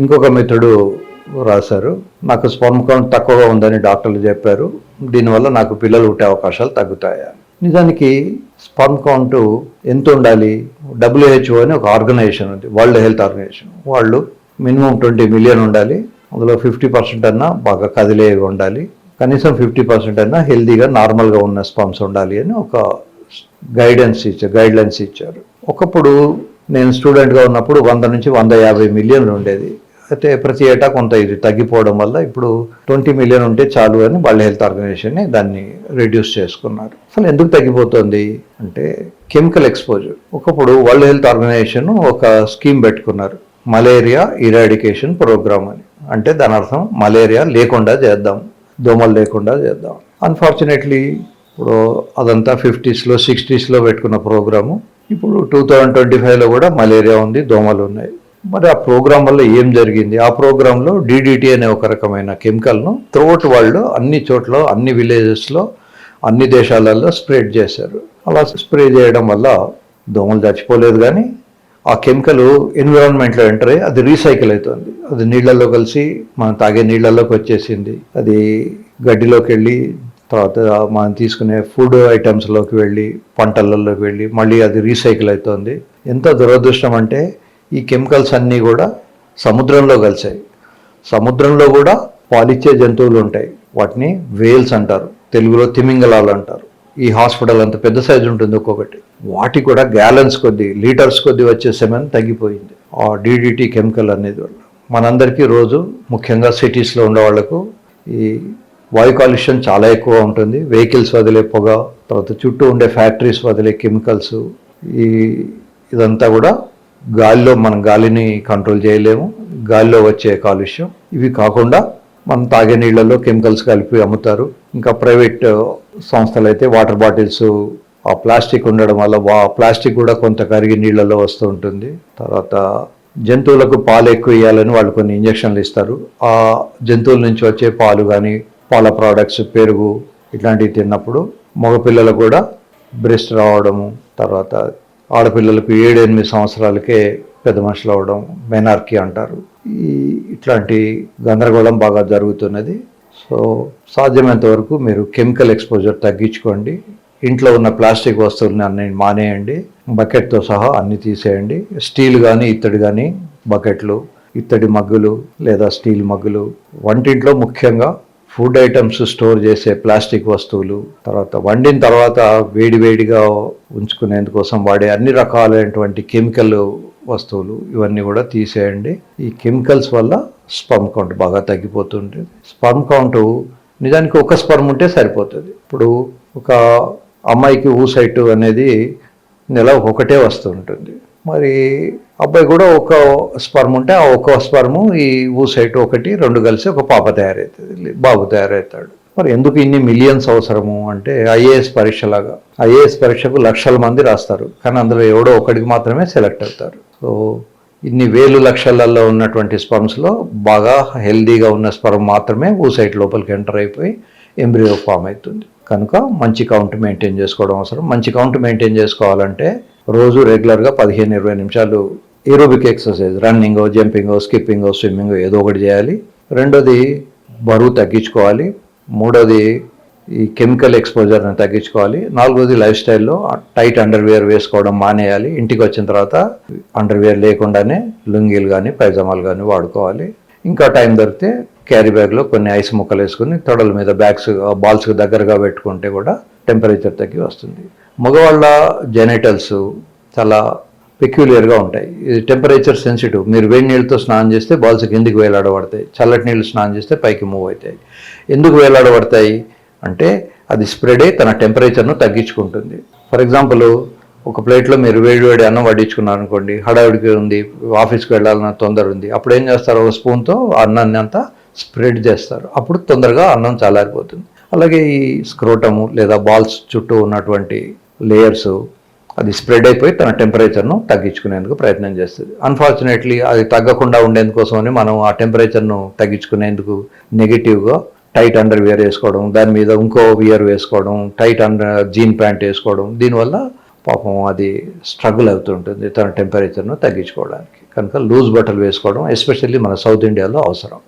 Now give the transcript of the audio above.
ఇంకొక మిత్రుడు రాశారు నాకు స్పర్మ్ కౌంట్ తక్కువగా ఉందని డాక్టర్లు చెప్పారు. దీనివల్ల నాకు పిల్లలు పుట్టే అవకాశాలు తగ్గుతాయా? నిజానికి స్పర్మ్ కౌంట్ ఎంత ఉండాలి? డబ్ల్యూహెచ్ఓ అని ఒక ఆర్గనైజేషన్ ఉంది వరల్డ్ హెల్త్ ఆర్గనైజేషన్. వాళ్ళు మినిమం ట్వంటీ మిలియన్ ఉండాలి అందులో ఫిఫ్టీ పర్సెంట్ అన్నా బాగా కదిలే ఉండాలి కనీసం ఫిఫ్టీ పర్సెంట్ అయినా హెల్తీగా నార్మల్గా ఉన్న స్పమ్స్ ఉండాలి అని ఒక గైడెన్స్ ఇచ్చారు గైడ్లైన్స్ ఇచ్చారు. ఒకప్పుడు నేను స్టూడెంట్గా ఉన్నప్పుడు వంద నుంచి వంద యాభై మిలియన్లు ఉండేది. అయితే ప్రతి ఏటా కొంత ఇది తగ్గిపోవడం వల్ల ఇప్పుడు ట్వంటీ మిలియన్ ఉంటే చాలు అని వాళ్ళ హెల్త్ ఆర్గనైజేషన్ని దాన్ని రిడ్యూస్ చేసుకున్నారు. అసలు ఎందుకు తగ్గిపోతుంది? అంటే కెమికల్ ఎక్స్పోజర్. ఒకప్పుడు వరల్డ్ హెల్త్ ఆర్గనైజేషన్ ఒక స్కీమ్ పెట్టుకున్నారు. మలేరియా ఇరాడికేషన్ ప్రోగ్రామ్ అని. అంటే దాని అర్థం మలేరియా లేకుండా చేద్దాం దోమలు లేకుండా చేద్దాం. అన్ఫార్చునేట్లీ ఇప్పుడు అదంతా ఫిఫ్టీస్లో సిక్స్టీస్లో పెట్టుకున్న ప్రోగ్రాము. ఇప్పుడు టూ థౌజండ్ ట్వంటీ ఫైవ్లో కూడా మలేరియా ఉంది దోమలు ఉన్నాయి. మరి ఆ ప్రోగ్రాం వల్ల ఏం జరిగింది? ఆ ప్రోగ్రాంలో డీడీటీ అనే ఒక రకమైన కెమికల్ను త్రోట్ వరల్డ్ అన్ని చోట్ల అన్ని విలేజెస్లో అన్ని దేశాలలో స్ప్రెడ్ చేశారు. అలా స్ప్రే చేయడం వల్ల దోమలు చచ్చిపోలేదు కానీ ఆ కెమికల్ ఎన్విరాన్మెంట్లో ఎంటర్ అయ్యి అది రీసైకిల్ అవుతుంది. అది నీళ్ళల్లో కలిసి మనం తాగే నీళ్ళలోకి వచ్చేసింది. అది గడ్డిలోకి వెళ్ళి తర్వాత మనం తీసుకునే ఫుడ్ ఐటమ్స్లోకి వెళ్ళి పంటలలోకి వెళ్ళి మళ్ళీ అది రీసైకిల్ అవుతుంది. ఎంత దురదృష్టం అంటే ఈ కెమికల్స్ అన్నీ కూడా సముద్రంలో కలిసాయి. సముద్రంలో కూడా పాలిచ్చే జంతువులు ఉంటాయి. వాటిని వేల్స్ అంటారు. తెలుగులో తిమింగలాలు అంటారు. ఈ హాస్పిటల్ అంత పెద్ద సైజు ఉంటుంది ఒక్కొక్కటి. వాటి కూడా గ్యాలన్స్ కొద్ది లీటర్స్ కొద్ది వచ్చే సమయం తగ్గిపోయింది. ఆ డీడీటీ కెమికల్ అనేది వల్ల. మనందరికీ రోజు ముఖ్యంగా సిటీస్లో ఉండే వాళ్ళకు ఈ వాయు కాలుష్యం చాలా ఎక్కువ ఉంటుంది. వెహికల్స్ వదిలే పొగ తర్వాత చుట్టూ ఉండే ఫ్యాక్టరీస్ వదిలే కెమికల్స్ ఈ ఇదంతా కూడా గాలిలో మనం గాలిని కంట్రోల్ చేయలేము. గాలిలో వచ్చే కాలుష్యం. ఇవి కాకుండా మనం తాగే నీళ్ళలో కెమికల్స్ కలిపి అమ్ముతారు. ఇంకా ప్రైవేట్ uh, సంస్థలు అయితే వాటర్ బాటిల్స్ ఆ ప్లాస్టిక్ ఉండడం వల్ల వా ప్లాస్టిక్ కూడా కొంత కరిగి నీళ్ళలో వస్తూ ఉంటుంది. తర్వాత జంతువులకు పాలు ఎక్కువ ఇవ్వాలని వాళ్ళు కొన్ని ఇంజక్షన్లు ఇస్తారు. ఆ జంతువుల నుంచి వచ్చే పాలు కానీ పాల ప్రోడక్ట్స్ పెరుగు ఇట్లాంటివి తిన్నప్పుడు మగపిల్లలకు కూడా బ్రెస్ట్ రావడము తర్వాత ఆడపిల్లలకు ఏడు ఎనిమిది సంవత్సరాలకే పెద్ద మనుషులు అవడం మెనార్కీ అంటారు. ఈ ఇట్లాంటి గందరగోళం బాగా జరుగుతున్నది. సో సాధ్యమైనంత వరకు మీరు కెమికల్ ఎక్స్పోజర్ తగ్గించుకోండి. ఇంట్లో ఉన్న ప్లాస్టిక్ వస్తువులని అన్ని మానేయండి. బకెట్తో సహా అన్ని తీసేయండి. స్టీల్ కానీ ఇత్తడి కానీ బకెట్లు ఇత్తడి మగ్గులు లేదా స్టీల్ మగ్గులు వంటింట్లో ముఖ్యంగా ఫుడ్ ఐటమ్స్ స్టోర్ చేసే ప్లాస్టిక్ వస్తువులు తర్వాత వండిన తర్వాత వేడివేడిగా ఉంచుకునేందుకోసం వాడే అన్ని రకాలైనటువంటి కెమికల్ వస్తువులు ఇవన్నీ కూడా తీసేయండి. ఈ కెమికల్స్ వల్ల స్పర్మ్ కౌంట్ బాగా తగ్గిపోతుంటుంది స్పర్మ్ కౌంట్ నిజానికి ఒక స్పర్మ్ ఉంటే సరిపోతుంది. ఇప్పుడు ఒక అమ్మాయికి ఊసైట్ అనేది నెల ఒకటే వస్తూ ఉంటుంది. మరి అబ్బాయి కూడా ఒక స్పర్మ్ ఉంటే ఆ ఒక్కో స్పర్ము ఈ ఊసైట్ ఒకటి రెండు కలిసి ఒక పాప తయారవుతుంది బాబు తయారవుతాడు మరి ఎందుకు ఇన్ని మిలియన్స్ అవసరము అంటే ఐఏఎస్ పరీక్షలాగా? ఐఏఎస్ పరీక్షకు లక్షల మంది రాస్తారు కానీ అందులో ఎవడో ఒకడికి మాత్రమే సెలెక్ట్ అవుతారు. సో ఇన్ని వేలు లక్షలలో ఉన్నటువంటి స్పర్మ్స్లో బాగా హెల్దీగా ఉన్న స్పర్మ్ మాత్రమే ఊసైట్ లోపలికి ఎంటర్ అయిపోయి ఎంబ్రియో ఫామ్ అవుతుంది. కనుక మంచి కౌంట్ మెయింటైన్ చేసుకోవడం అవసరం. మంచి కౌంట్ మెయింటైన్ చేసుకోవాలంటే రోజు రెగ్యులర్గా పదిహేను ఇరవై నిమిషాలు aerobic exercise running jumping skipping swimming ఏదో ఒకటి చేయాలి. రెండోది బరువు తగ్గించుకోవాలి. మూడోది ఈ కెమికల్ ఎక్స్పోజర్ని తగ్గించుకోవాలి. నాలుగోది లైఫ్ స్టైల్లో టైట్ అండర్వేర్ వేసుకోవడం మానేయాలి. ఇంటికి వచ్చిన తర్వాత అండర్వేర్ లేకుండానే లుంగీలు కానీ పైజామాలు కానీ వాడుకోవాలి. ఇంకా టైం దొరికితే క్యారీ బ్యాగ్లో కొన్ని ఐస్ ముక్కలు వేసుకుని తొడల మీద బ్యాగ్స్ బాల్స్కి దగ్గరగా పెట్టుకుంటే కూడా టెంపరేచర్ తగ్గి వస్తుంది. మగవాళ్ళ జెనైటల్స్ చాలా పెక్యులియర్గా ఉంటాయి. ఇది టెంపరేచర్ సెన్సిటివ్ మీరు వేడి నీళ్ళతో స్నానం చేస్తే బాల్స్ కిందికి వేలాడబడతాయి. చల్లటి నీళ్ళు స్నానం చేస్తే పైకి మూవ్ అవుతాయి. ఎందుకు వేలాడబడతాయి? అంటే అది స్ప్రెడ్ అయ్యి తన టెంపరేచర్ను తగ్గించుకుంటుంది. ఫర్ ఎగ్జాంపుల్ ఒక ప్లేట్లో మీరు వేడి వేడి అన్నం వడ్డించుకున్నారు అనుకోండి హడావిడికి ఉంది ఆఫీస్కి వెళ్ళాలన్న తొందర ఉంది అప్పుడు ఏం చేస్తారు? ఒక స్పూన్తో అన్నాన్ని అంతా స్ప్రెడ్ చేస్తారు. అప్పుడు తొందరగా అన్నం చల్లారిపోతుంది. అలాగే ఈ స్క్రోటము లేదా బాల్స్ చుట్టూ ఉన్నటువంటి లేయర్స్ అది స్ప్రెడ్ అయిపోయి తన టెంపరేచర్ను తగ్గించుకునేందుకు ప్రయత్నం చేస్తుంది. అన్ఫార్చునేట్లీ అది తగ్గకుండా ఉండేందుకోసమని మనం ఆ టెంపరేచర్ను తగ్గించుకునేందుకు నెగిటివ్గా టైట్ అండర్ వేర్ వేసుకోవడం దాని మీద ఇంకో వియర్ వేసుకోవడం టైట్ అండర్ జీన్ ప్యాంట్ వేసుకోవడం దీనివల్ల పాపం అది స్ట్రగుల్ అవుతుంటుంది తన టెంపరేచర్ను తగ్గించుకోవడానికి. కనుక లూజ్ బట్టలు వేసుకోవడం ఎస్పెషల్లీ మన సౌత్ ఇండియాలో అవసరం.